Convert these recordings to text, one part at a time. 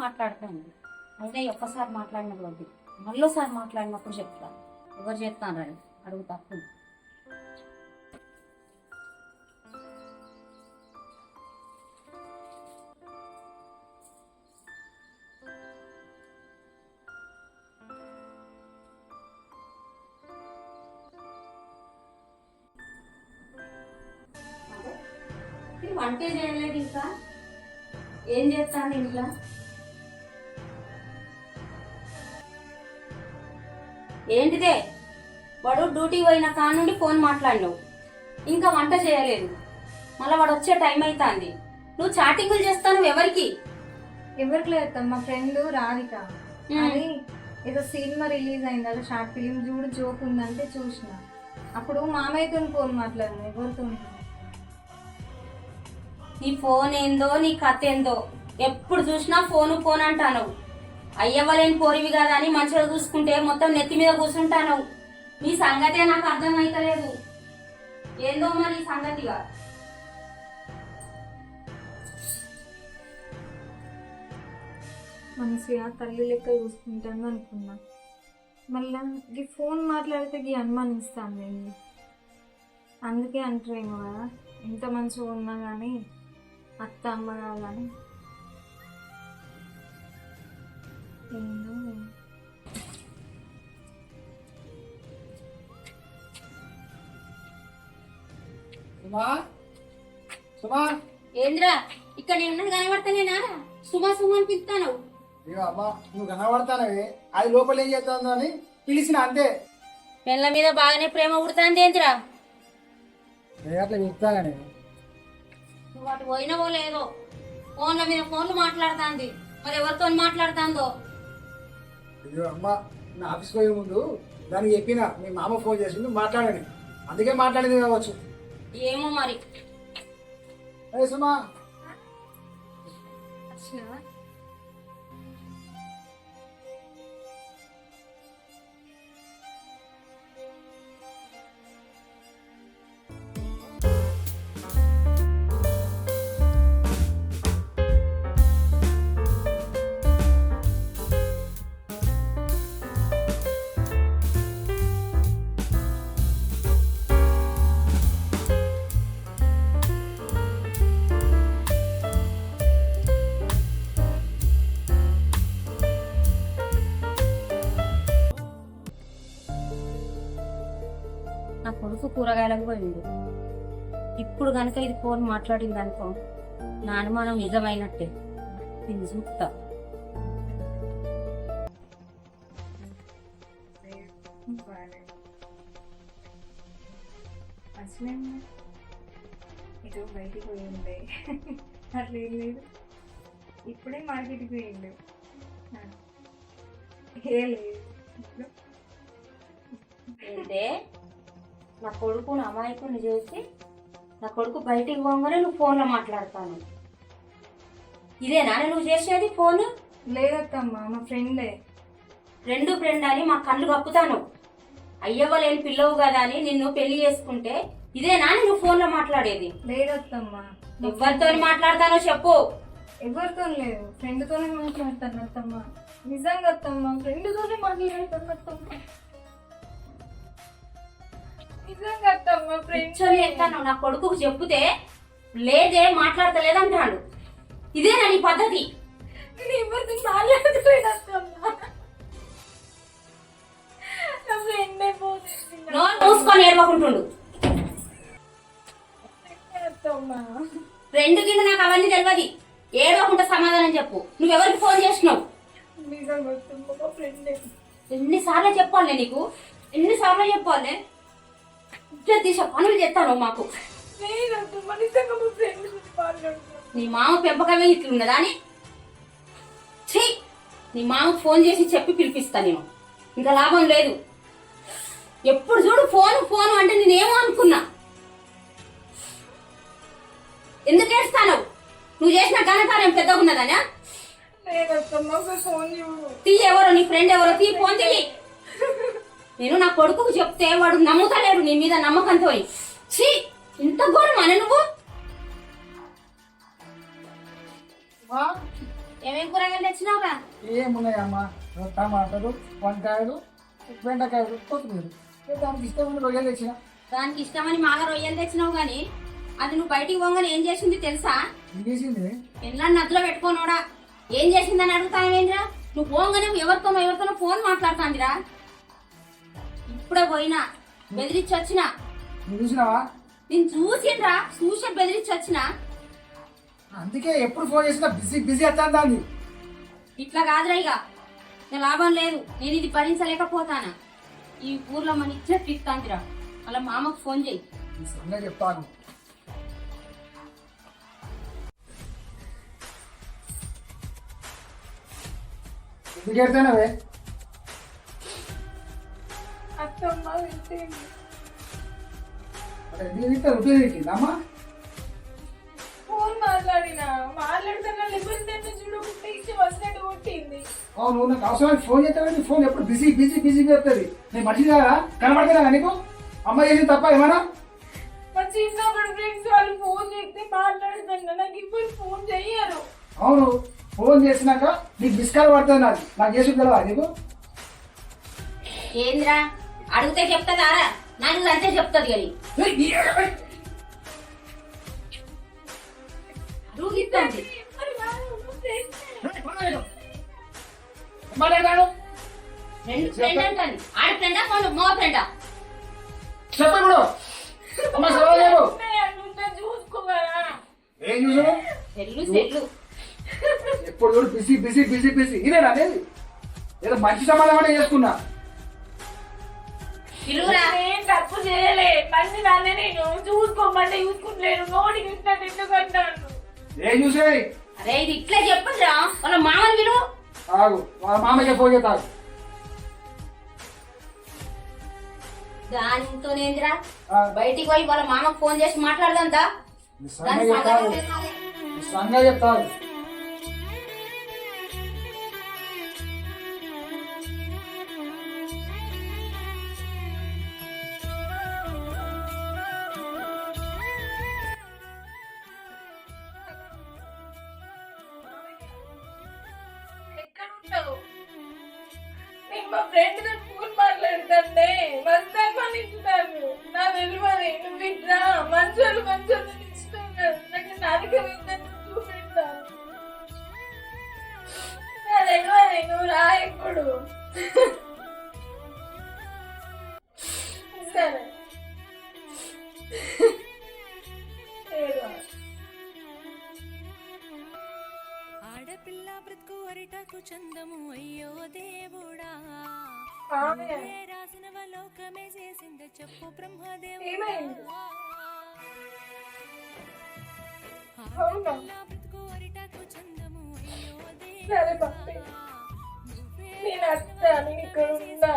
Phone అయితే ఒక్కసారి మాట్లాడినప్పుడు వద్దు. మళ్ళీసారి మాట్లాడినప్పుడు చెప్తాను ఎవరు చెప్తాను అడుగుతా. ఇది వంటే చేయలేదు ఇంకా ఏం చేస్తాను ఇంట్లో? ఏంటిదే? వాడు డ్యూటీ పోయిన కాడ నుండి ఫోన్ మాట్లాడినావు. ఇంకా వంట చేయలేదు. మళ్ళీ వాడు వచ్చే టైం అవుతుంది నువ్వు చాటింగులు చేస్తాను ఎవరికి? ఎవరికి లేదు మా ఫ్రెండ్ రాధిక. అది ఏదో సినిమా రిలీజ్ అయింది అలా షార్ట్ ఫిలిం చూడు జోక్ ఉందంటే చూసిన. అప్పుడు మామయ్యతో ఫోన్ మాట్లాడిన ఎవరితో నీ ఫోన్ ఏందో నీ కథ ఏందో ఎప్పుడు చూసినా ఫోను ఫోన్ అంటాను అయ్యవ్వలేని పోరివి కదా అని మంచిగా చూసుకుంటే మొత్తం నెత్తి మీద కూర్చుంటాను. నీ సంగతే నాకు అర్థమైతలేదు. ఏందో మరి సంగతిగా మంచిగా తల్లి లెక్క చూసుకుంటాను అనుకున్నా. మళ్ళా ఈ ఫోన్ మాట్లాడితే ఈ అనుమానిస్తాను నేను అందుకే అంటారేమో కదా ఎంత మంచిగా ఉన్నా కానీ అత్త అమ్మ కాదని. ఏందో. సుమా? సుమా? ఏంద్రా ఇక్కడ నేను కనబడతానేనా సుమా సుమా అని పిలుస్తాను ఇక అమ్మా నువ్వు కనబడతానవి. అది లోపల ఏం చేస్తుందో అని పిలిచిన అంతే. పెళ్ళ మీద బాగానే ప్రేమ ఉడుతుంది ఏంద్రా? నేను అట్లా చెప్తానని నువ్వు అటు పోయినవో లేదో ఫోన్ల మీద ఫోన్లు మాట్లాడుతుంది. మరి ఎవరితో మాట్లాడుతుందో? అయ్యో అమ్మ నా ఆఫీస్కి పోయే ముందు దానికి చెప్పిన మీ మామ ఫోన్ చేసిండు మాట్లాడని అందుకే మాట్లాడింది కావచ్చు. ఏమో మరి. ఏ సుమా? కూరగాయలకు పోయిండు. ఇప్పుడు కనుక ఇది ఫోన్ మాట్లాడింది అనుకో నా అనుమానం నిజమైనట్టే. దీన్ని చూపుతా ఇటు బయటికి పోయి ఉండే అట్లా లేదు. ఇప్పుడే మార్కెట్కి పోయిండు. ఏ లేదు. ఇప్పుడు నా కొడుకు అమాయకుని చూసి నా కొడుకు బయటికి పోగానే నువ్వు ఫోన్లో మాట్లాడతాను. ఇదేనా? నువ్వు చేసేది ఫోన్? లేదత్తమ్మా మా ఫ్రెండే. రెండు ఫ్రెండ్ అని మా కళ్ళు కప్పుతాను అయ్యవ్వలేని పిల్లవు కదా అని నిన్ను పెళ్ళి చేసుకుంటే ఇదేనా నువ్వు ఫోన్లో మాట్లాడేది? లేదత్తమ్మా. ఎవరితో మాట్లాడతానో చెప్పు. ఎవరితో లేదు ఫ్రెండ్తోనే మాట్లాడతాను అత్తమ్మా. నిజంగా అత్తమ్మా ఫ్రెండ్తోనే మాట్లాడతాను అత్తమ్మా. ఎత్తాను నా కొడుకుకు చెప్పుతే లేదే మాట్లాడతలేదంటాడు. ఇదేనా నీ పద్ధతి? నోరు మూసుకొని ఏడవకుంటుండు. రెండు కింద నాకు అవన్నీ తెలియదు ఏడవకుండా సమాధానం చెప్పు. నువ్వెవరికి ఫోన్ చేసినావు? ఎన్నిసార్లు చెప్పాలి నీకు? ఎన్నిసార్లు చెప్పాలి? తీసే పనులు చేస్తాను మాకు. నీ మామ పెంపకమే ఇట్లున్నదా అని? ఛీ! నీ మామకు ఫోన్ చేసి చెప్పి పిలిపిస్తా నేను. ఇంకా లాభం లేదు. ఎప్పుడు చూడు ఫోన్ ఫోన్ అంటే నేనేమో అనుకున్నా. ఎందుకు ఏడుస్తాను? నువ్వు చేసిన ఘనకార్యం పెద్దగా ఉన్నదనా? తీ ఎవరో నీ ఫ్రెండ్ ఎవరో తీ ఫోన్ తీయి నేను నా కొడుకుకు చెప్తే వాడు నమ్ముతలేడు నీ మీద నమ్మకంతో ఛీ ఇంత ఘోరం అనే నువ్వు? ఏమేం కూరగాయలు తెచ్చినావురా? ఏమున్నాయమ్మా? టమాటాలు వంకాయలు బెండకాయలు కొత్తిమీర. దానికి ఇష్టమైన రొయ్యలు తెచ్చిన. దానికి ఇష్టమని మాగా రొయ్యలు తెచ్చినావు గాని అది నువ్వు బయటికి పోగానే ఏం చేసింది తెలుసా? ఏం చేసింది? ఎల్లా నదిలో పెట్టుకోనోడా ఏం చేసిందని అడుగుతావేంద్రా నువ్వు పోగానే ఎవరితోనో ఎవరితోనో ఫోన్ మాట్లాడుతాందిరా. ఇప్పుడే పోయినా బెదిరించి వచ్చిన. నువ్వు చూసినావా? నేను చూసిండ్రా చూసే బెదిరించి వచ్చిన. అందుకే ఎప్పుడు ఫోన్ చేసినా బిజీ బిజీ వస్తాను దాన్ని. ఇట్లా కాదురా ఇక. ఇక లాభం లేదు. నేను ఇది భరించలేకపోతానా. ఈ ఊర్లో మన ఇచ్చే తిస్తాందిరా అలా మామకు ఫోన్ చేయి. సంగతి చెప్తాను. ఎందుకు ఎడతానవే అత్తమ్మ తింటా రొట్టెలు తింటుందమ్మా ఫోన్ మాట్లాడినా? మాట్లాడుతున్నా లేకపోతే చూడకుంటే ఇచ్చి వచ్చినట్టు కొట్టింది. అవును నువ్వు నాకు అవసరానికి ఫోన్ చేస్తావు? ఫోన్ ఎప్పుడు బిజీ బిజీ బిజీ చెప్తుంది నేను మనిషి కదా? కనబడతానా నీకు? అమ్మ చేసింది తప్ప ఏమన్నా? మా చిన్నప్పుడు ఫ్రెండ్స్ వాళ్ళు ఫోన్ చేస్తే మాట్లాడుతున్నా. నాకు ఇప్పుడు ఫోన్ చెయ్యరు. అవును ఫోన్ చేసినాక నీకు మిస్ కాల్ పడుతుంది నాది. నాకు చేసి తెలవా నీకు? ఏంద్రా? అడిగితే చెప్తుందారా నాకు అంతే చెప్తుంది కానీ అడుగుతుంది మా friends. ఏయ్, మాట్లాడు. మాట్లాడతాడు. ఫ్రెండ్ ఫ్రెండ్ అంటాను. ఆడ ఫ్రెండా ఫోన్ మో ఫ్రెండా చెప్పు ఇప్పుడు అమ్మ సవాల్ లేవు ఉన్నాయి అంటుంటే చూసుకోగలరా ఏం చూసావు? Cell cell. ఎప్పుడు చూడు బిజీ బిజీ బిజీ బిజీ. ఇదేనా అనేది ఏదో మంచి సమాధానం చేసుకున్నా. తప్పు చేయలే. మంచి దాన్ని నేను చూసుకోమంటే చూసుకుంటలేను. నోటికి ఇస్తాను ఎందుకంటాను ఏం చూసేది? అరే ఇది ఇట్లా చెప్పదురా వాళ్ళ మామని విలువ ఆగు. వాళ్ళ మామయ్య ఫోన్ చేస్తాడు దానితోనేందిరా ఆ, బయటికి పోయి వాళ్ళ మామకు ఫోన్ చేసి మాట్లాడదంతా? సంగతి చెప్తాడు నేను ఫ్రెండ్తో ఫోన్ మాట్లాడుతుంటే వస్తాను పనిస్తున్నారు నా తెలియదు నువ్వు ఇట్లా మంచోళ్ళు మంచోళ్ళు ఇస్తున్నారు నాకు నరక విద్యను చూపెడతాను నా తెలియదు నువ్వు రా ఇప్పుడు సరే. ఆడపిల్ల బ్రతుకు అరిటకు చందము. రాసిన లోకమే చేసింద చెప్పు బ్రహ్మదేవుడా చందము అయ్యో నేను వస్తా నేను ఇక్కడ ఉన్నా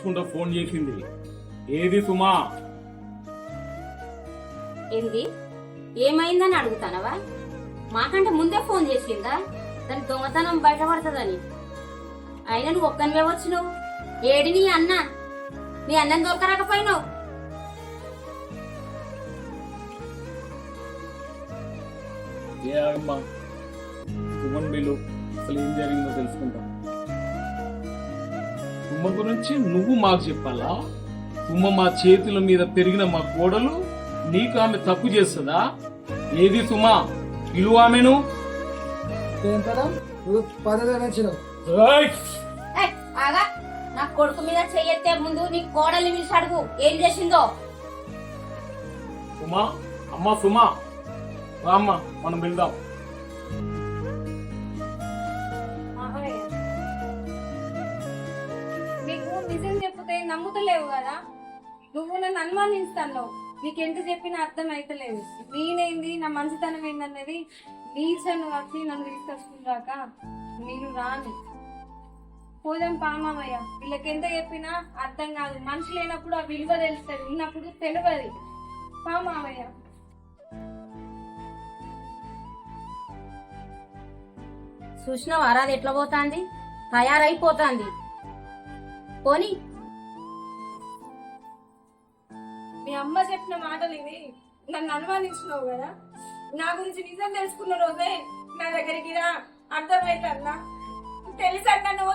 ఏడ్చుకుంటూ ఫోన్ చేసింది. ఏది సుమా? ఏంది? ఏమైందని అడుగుతానవా? మాకంటే ముందే ఫోన్ చేసిందా? దాని దొంగతనం బయటపడుతుందని. అయినా నువ్వు ఒక్కనివే వచ్చినావు. ఏడి నీ అన్న? నీ అన్నం దొరకరాకపోయినావు. ఏ అమ్మా సుమన్ బిల్లు అసలు ఏం జరిగిందో తెలుసుకుంటాం. సుమ గురించి నువ్వు మాకు చెప్పాలా? సుమ మా చేతుల మీద పెరిగిన మా కోడలు నీకు ఆమె తప్పు చేస్తుందా? ఏది సుమా పిలువ ఆమెను. ఏం కదా నువ్వు పదవి నచ్చినావు ఏయ్! ఏయ్, ఆగా. నా కొడుకు మీద చెయ్యెత్తే ముందు నీ కోడల్ని పిలిచి అడుగు. ఏం చేసిందో? సుమా అమ్మా సుమా రామ్మ మనం వెళ్దాం. నువ్వు నన్ను అనుమానిస్తాను నీకెంత చెప్పినా అర్థం అయితలేదు. నేనేంది? నా మంచితనం ఏందన్నది నీచను వచ్చి నన్ను తీసుకొస్తుందాక నేను రాను. పోదాం పామయ్య వీళ్ళకి ఎంత చెప్పినా అర్థం కాదు. మనిషి లేనప్పుడు ఆ విలువ తెలుస్తుంది. ఉన్నప్పుడు తెలియదు పామయ్య చూసినావు? రాదు ఎట్లా పోతాంది? తయారైపోతాంది. పోనీ. అమ్మ చెప్పిన మాటలు ఇది నన్ను అనుమానించినావు కదా? నా గురించి నిజం తెలుసుకున్న రోజే నా దగ్గరికి రా. అర్థమైతుందా? తెలుసన్నా నువ్వు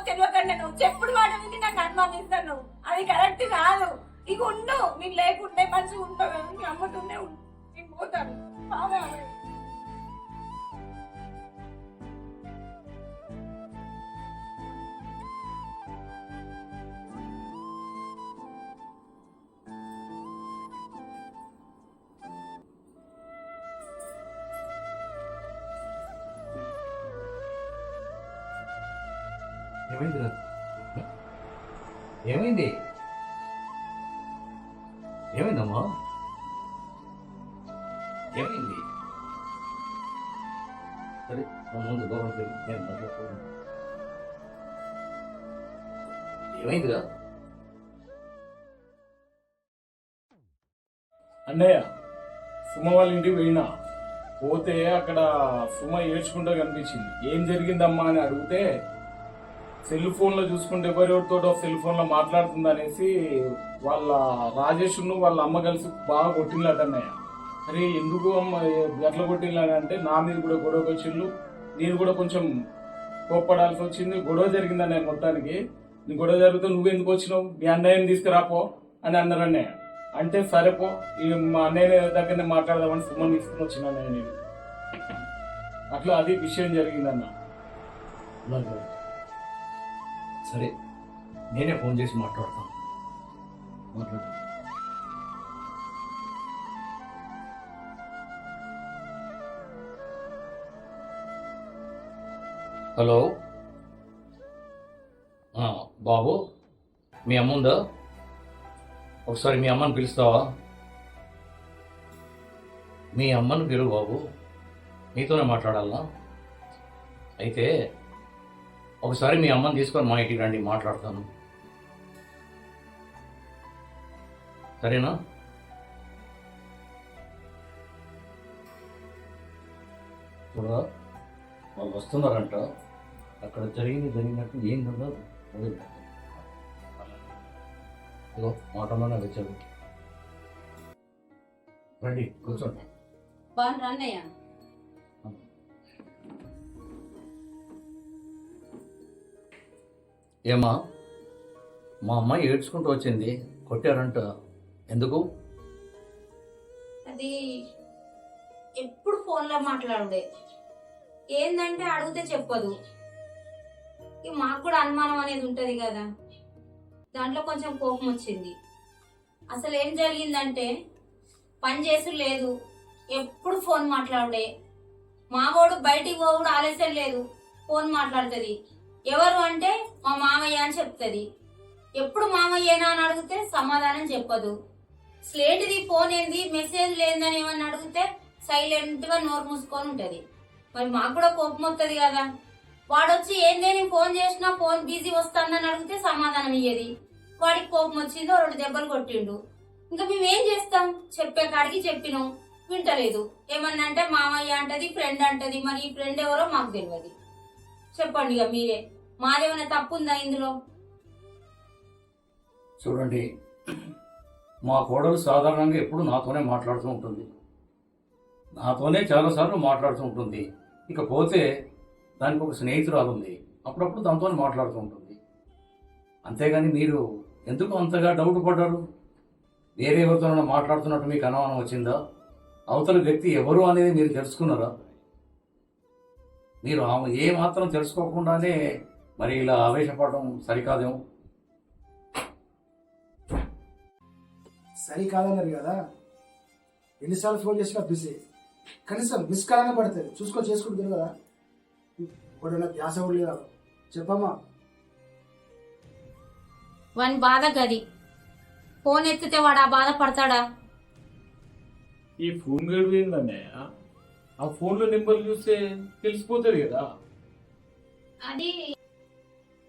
నువ్వు. చెప్పుడు మాట విని నాకు అనుమానిస్తాను అది కరెక్ట్ కాదు. ఇక ఉండు. నీకు లేకుంటే మంచిగా ఉంటావు కదా. మీ అమ్మతోనే ఉండు. నేను పోతాను. ఏమైంది రా? ఏమైంది? ఏమైందమ్మా? ఏమైంది? సరే ముందు దూరం నేను మాట్లాడుకోను ఏమైందిరా అన్నయ్య సుమ వాళ్ళ ఇంటికి పోయినా. పోతే అక్కడ సుమ ఏడ్చుకుంటూ కనిపించింది. ఏం జరిగిందమ్మా అని అడిగితే సెల్ ఫోన్లో చూసుకుంటే ఎవరెవరితో సెల్ ఫోన్లో మాట్లాడుతుంది అనేసి వాళ్ళ రాజేష్ను వాళ్ళ అమ్మ కలిసి బాగా కొట్టిందట అరే ఎందుకు అమ్మ ఎట్లా కొట్టిందని నా మీద కూడా గొడవకి వచ్చిండ్రు నేను కూడా కొంచెం కోప్పడాల్సి వచ్చింది. గొడవ జరిగిందన్నయ్య మొత్తానికి. నీ గొడవ జరిగితే నువ్వు ఎందుకు వచ్చినావు? మీ అన్నయ్యని తీసుకురాపో అని అన్నారు అన్నయ్య. అంటే సరేపో ఈ మా అన్నయ్య దగ్గరనే మాట్లాడదామని సుమన్ తీసుకుని వచ్చిన నేను. అట్లా అది విషయం జరిగిందన్న. అలాగే. సరే నేనే ఫోన్ చేసి మాట్లాడతాను. మాట్లాడు. హలో. బాబు మీ అమ్మ ఉందా? ఒకసారి మీ అమ్మని పిలుస్తావా? మీ అమ్మని పిలువు బాబు. మీతోనే మాట్లాడాలా అయితే ఒకసారి మీ అమ్మని తీసుకొని మా ఇంటికి రండి మాట్లాడతాను. సరేనా? చూడరా వాళ్ళు వస్తున్నారంట. అక్కడ జరిగింది జరిగినట్టు ఏం ఉండదు వదిలిపెట్టు. ఇదిగో మాటలోనే వచ్చాడు రండి కూర్చోండి. బాగున్నా ఏమా? మా అమ్మాయి ఏడ్చుకుంటూ వచ్చింది. కొట్టారంట. ఎందుకు? అది ఎప్పుడు ఫోన్లో మాట్లాడుడే ఏందంటే అడిగితే చెప్పదు. ఇక మాకు కూడా అనుమానం అనేది ఉంటుంది కదా. దాంట్లో కొంచెం కోపం వచ్చింది. అసలు ఏం జరిగిందంటే పని చేసి లేదు. ఎప్పుడు ఫోన్ మాట్లాడే మావోడు బయటికి పోవుడు ఆలస్యం లేదు. ఫోన్ మాట్లాడుతుంది. ఎవరు అంటే మా మామయ్య అని చెప్తుంది. ఎప్పుడు మామయ్యేనా అని అడిగితే సమాధానం చెప్పదు. స్లేట్ది ఫోన్ ఏంది మెసేజ్ లేదని ఏమన్నా అడిగితే సైలెంట్గా నోరు మూసుకొని ఉంటుంది. మరి మాకు కూడా కోపం వస్తుంది కదా. వాడొచ్చి ఏందే నేను ఫోన్ చేసినా ఫోన్ బిజీ వస్తానని అడిగితే సమాధానం ఇయ్యేది. వాడికి కోపం వచ్చిందో రెండు దెబ్బలు కొట్టిండు. ఇంకా మేమేం చేస్తాం? చెప్పే కాడికి చెప్పినాం. వింటలేదు. ఏమన్నా అంటే మామయ్య అంటది ఫ్రెండ్ అంటది మరి ఈ ఫ్రెండ్ ఎవరో మాకు తెలియదు చెప్పండి ఇక మీరే. మాదేమైనా తప్పు ఉందా ఇందులో? చూడండి మా కోడలు సాధారణంగా ఎప్పుడు నాతోనే మాట్లాడుతూ ఉంటుంది. నాతోనే చాలాసార్లు మాట్లాడుతూ ఉంటుంది. ఇకపోతే దానికి ఒక స్నేహితురాలు ఉంది అప్పుడప్పుడు దాంతో మాట్లాడుతూ ఉంటుంది. అంతేగాని మీరు ఎందుకు అంతగా డౌట్ పడ్డారు? వేరే ఎవరితోనైనా మాట్లాడుతున్నట్టు మీకు అనుమానం వచ్చిందా? అవతల వ్యక్తి ఎవరు అనేది మీరు తెలుసుకున్నారా? మీరు ఆమె ఏ మాత్రం తెలుసుకోకుండానే మరి ఇలా ఆవేశపడడం సరికాదేమో? సరి కాదన్నారు కదా. ఎన్నిసార్లు ఫోన్ చేసినా బిజీ. కనీసం మిస్ కాల్ అయినా పడుతుంది చూసుకొని చేసుకుంటుంది కదా. ఇప్పుడు నాకు ధ్యాస కూడా లేదా? చెప్పమ్మా. వాని బాధ గది. ఫోన్ ఎత్తితే వాడు ఆ బాధ పడతాడా? ఈ ఫోన్ గడిపోయిందన్నయ్య ఆ ఫోన్లో నెంబర్లు చూస్తే తెలిసిపోతుంది కదా. అది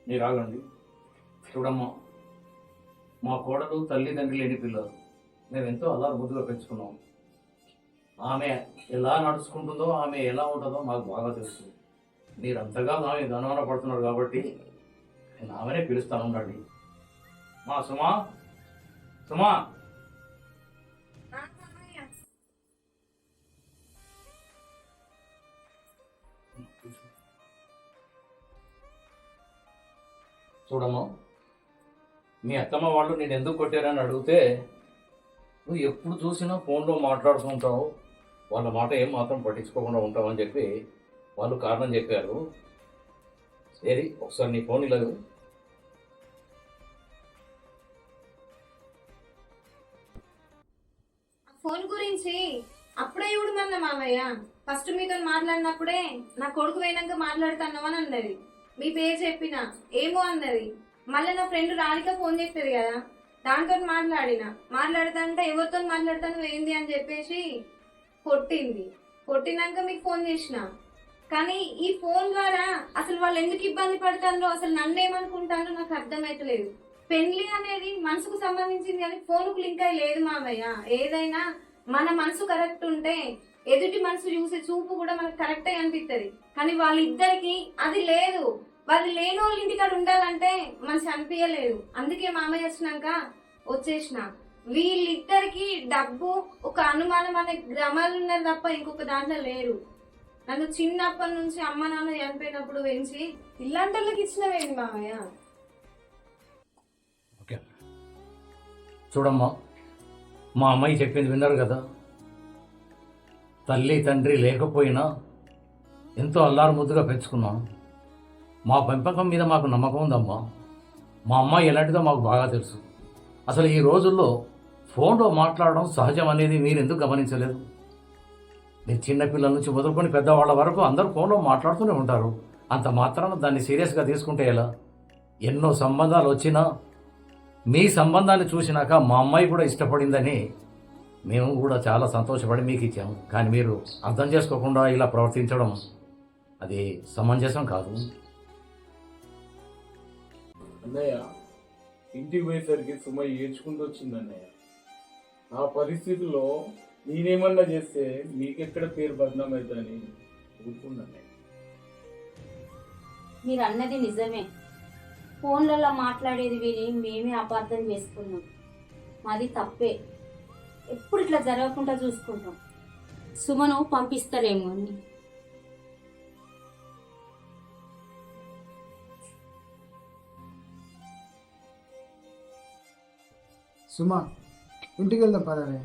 మీరు ఆగండి చూడమ్మా మా కోడలు తల్లిదండ్రులు లేని పిల్లలు. మేము ఎంతో అల్లారు ముద్దుగా పెంచుకున్నాం. ఆమె ఎలా నడుచుకుంటుందో ఆమె ఎలా ఉంటుందో మాకు బాగా తెలుసు. మీరు అంతగా ఆమె అనుమాన పడుతున్నారు కాబట్టి నేను ఆమెనే పిలుస్తాను ఉండండి. మా సుమా సుమా. చూడము మీ అత్తమ్మ వాళ్ళు నేను ఎందుకు కొట్టారని అడిగితే నువ్వు ఎప్పుడు చూసినా ఫోన్లో మాట్లాడుతుంటావు వాళ్ళ మాట ఏం మాత్రం పట్టించుకోకుండా ఉంటావు అని చెప్పి వాళ్ళు కారణం చెప్పారు. సరే ఒకసారి నీ ఫోన్ ఇలా ఫోన్ గురించి అప్పుడే చూడమన్నా మామయ్య. ఫస్ట్ మీతో మాట్లాడినప్పుడే నా కొడుకు పోయినాక మాట్లాడుతాను అని అన్నది మీ పేరు చెప్పిన. ఏమో అన్నది. మళ్ళీ నా ఫ్రెండ్ రాధిక ఫోన్ చేస్తుంది కదా. దాంతో మాట్లాడిన. మాట్లాడతానంటే ఎవరితో మాట్లాడతాను ఏంది అని చెప్పేసి కొట్టింది. కొట్టినాక మీకు ఫోన్ చేసిన. కానీ ఈ ఫోన్ ద్వారా అసలు వాళ్ళు ఎందుకు ఇబ్బంది పడతారో అసలు నన్ను ఏమనుకుంటారో నాకు అర్థమైతలేదు. పెళ్ళి అనేది మనసుకు సంబంధించింది కానీ ఫోన్కు లింక్ అయి లేదు మామయ్య. ఏదైనా మన మనసు కరెక్ట్ ఉంటే ఎదుటి మనసు చూసే చూపు కూడా మనకు కరెక్ట్ అనిపిస్తుంది కానీ వాళ్ళిద్దరికి అది లేదు. వాళ్ళు లేని వాళ్ళ ఇంటికాడ ఉండాలంటే మనసు అనిపించలేదు అందుకే మామయ్య వచ్చినాక వచ్చేసిన. వీళ్ళిద్దరికి డబ్బు ఒక అనుమానం అనే గ్రామాలు ఉన్నది తప్ప ఇంకొక దాంట్లో లేరు. నన్ను చిన్నప్పటి నుంచి అమ్మ నాన్న చనిపోయినప్పుడు పెంచి ఇలాంటి వాళ్ళకి ఇచ్చినవేంటి మామయ్య? ఓకే. చూడమ్మా మా అమ్మాయి చెప్పింది విన్నారు కదా? తల్లి తండ్రి లేకపోయినా ఎంతో అల్లారు ముద్దుగా పెంచుకున్నాను మా పెంపకం మీద మాకు నమ్మకం ఉందమ్మా. మా అమ్మాయి ఎలాంటిదో మాకు బాగా తెలుసు. అసలు ఈ రోజుల్లో ఫోన్లో మాట్లాడడం సహజం అనేది మీరు ఎందుకు గమనించలేదు? మీరు చిన్నపిల్లల నుంచి మొదలుకొని పెద్దవాళ్ళ వరకు అందరూ ఫోన్లో మాట్లాడుతూనే ఉంటారు. అంత మాత్రాన దాన్ని సీరియస్గా తీసుకుంటే ఎలా? ఎన్నో సంబంధాలు వచ్చినా మీ సంబంధాన్ని చూసినాక మా అమ్మాయి కూడా ఇష్టపడిందని మేము కూడా చాలా సంతోషపడి మీకు ఇచ్చాము. కానీ మీరు అర్థం చేసుకోకుండా ఇలా ప్రవర్తించడం అది సమంజసం కాదు. అన్నయ్య ఇంటికి పోయేసరికి సుమ ఏడ్చుకుంటూ వచ్చింది అన్నయ్య. ఆ పరిస్థితిలో నేనేమన్నా చేస్తే మీకెక్కడ పేరు బద్నాం అవుతుందని ఊరుకుందన్నయ్య మీరు అన్నది నిజమే. ఫోన్లలో మాట్లాడేది విని మేమే అపార్థం చేసుకున్నాం. మాది తప్పే. ఎప్పుడు ఇట్లా జరగకుండా చూసుకుంటాం. సుమను పంపిస్తారేమో అని. సుమా ఇంటికి వెళ్దాం పదవే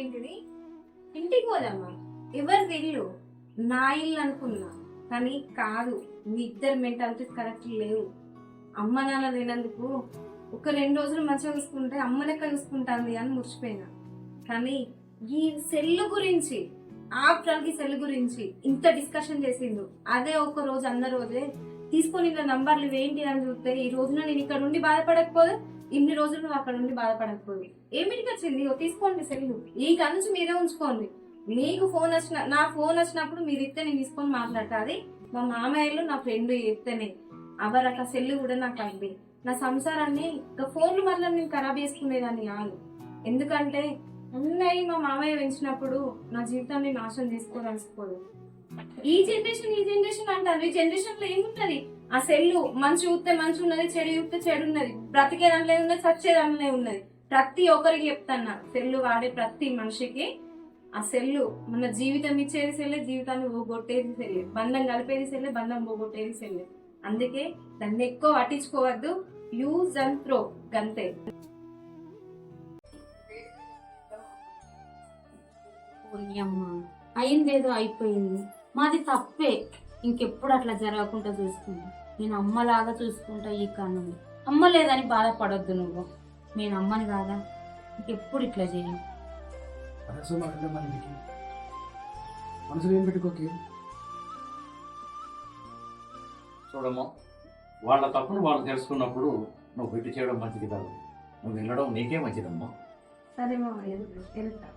ఏంటిది? ఇంటికి పోదమ్మా ఎవరిది ఇల్లు నా ఇల్లు అనుకున్నా కానీ కాదు మీ ఇద్దరు మెంటాలిటీస్ కరెక్ట్ లేవు. అమ్మ నాన్న లేనందుకు ఒక రెండు రోజులు మంచిగా చూసుకుంటే అమ్మ లెక్క చూసుకుంటాంది అని మురిచిపోయినా కానీ ఈ సెల్ గురించి ఆఫ్టర్కి సెల్ గురించి ఇంత డిస్కషన్ చేసిండు. అదే ఒక రోజు అన్న రోజే తీసుకొని ఇలా నంబర్లు ఏంటి అని చూస్తే ఈ రోజున నేను ఇక్కడ నుండి బాధపడకపోదు ఇన్ని రోజులు నువ్వు అక్కడ నుండి బాధపడకపోయి ఏమిటికి వచ్చింది తీసుకోండి సెల్లు. ఈ నుంచి మీరే ఉంచుకోండి. మీకు ఫోన్ వచ్చిన నా ఫోన్ వచ్చినప్పుడు మీరు ఇస్తే నేను తీసుకొని మాట్లాడతా. అది మా మామయ్యలు నా ఫ్రెండ్ ఇస్తేనే అవరక సెల్లు కూడా నాకు అయింది నా సంసారాన్ని ఇక ఫోన్లు మళ్ళీ నేను ఖరాబ్ చేసుకునేదాన్ని కాదు. ఎందుకంటే అన్నయ్య మా మామయ్య పెంచినప్పుడు నా జీవితాన్ని నాశనం చేసుకోదలుచుకోదు ఈ జనరేషన్ ఈ జనరేషన్ అంటారు ఈ జనరేషన్లో ఏముంటది ఆ సెల్లు మంచి చూస్తే మంచి ఉన్నది చెడు చూస్తే చెడు ఉన్నది. బ్రతికే దాంట్లో ఉన్నది చచ్చే దాంట్లో ఉన్నది ప్రతి ఒక్కరికి చెప్తాను సెల్లు వాడే ప్రతి మనిషికి ఆ సెల్లు మన జీవితం ఇచ్చేది సెల్లే జీవితాన్ని పోగొట్టేది సెల్లే. బంధం కలిపేది సెల్లే బంధం పోగొట్టేది సెల్లే. అందుకే దాన్ని ఎక్కువ పట్టించుకోవద్దు. యూజ్ అండ్ త్రో గంతే. అయిందేదో అయిపోయింది. మాది తప్పే. ఇంకెప్పుడు అట్లా జరగకుండా చూసుకుంటా నేను అమ్మలాగా చూసుకుంటా ఈ కారణం అమ్మ లేదని బాధపడొద్దు నువ్వు. నేను అమ్మని కాదా? ఇంకెప్పుడు ఇట్లా చేయం మనసులో ఏం పెట్టుకోకి? చూడమ్మా వాళ్ళ తప్పును వాళ్ళు తెలుసుకున్నప్పుడు నువ్వు పెట్టి చేయడం మంచిది కాదు. నువ్వు వెళ్ళడం నీకే మంచిదమ్మా. సరే మామయ్య వెళ్తా.